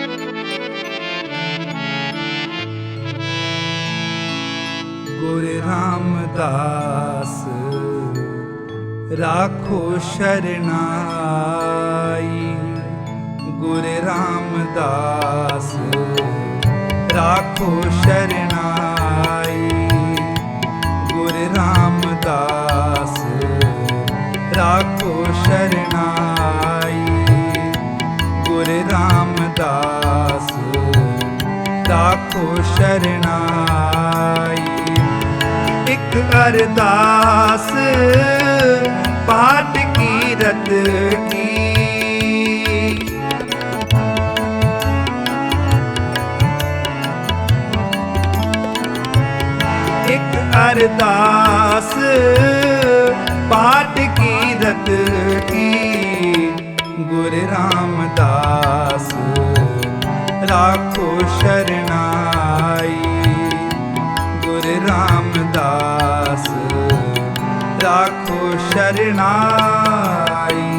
ਗੁਰ ਰਾਮਦਾਸ ਰਾਖੋ ਸ਼ਰਨਾਈ। ਗੁਰ ਰਾਮਦਾਸ ਰਾਖੋ ਸ਼ਰਨਾਈ। ਗੁਰ ਰਾਮਦਾਸ ਰਾਖੋ ਸ਼ਰਨਾਈ। ਰਾਮਦਾਸ ਦਾਖੋ ਸ਼ਰਨਾਈ ਇੱਕ ਅਰਦਾਸ ਪਾਠ ਕੀਰਤ ਕੀ ਇੱਕ ਅਰਦਾਸ ਪਾਠ ਕੀਰਤ ਕੀ ਗੁਰ ਰਾਮਦਾਸ ਰਾਖੋ ਸ਼ਰਨਾਈ ਗੁਰ ਰਾਮਦਾਸ ਰਾਖੋ ਸ਼ਰਨਾਈ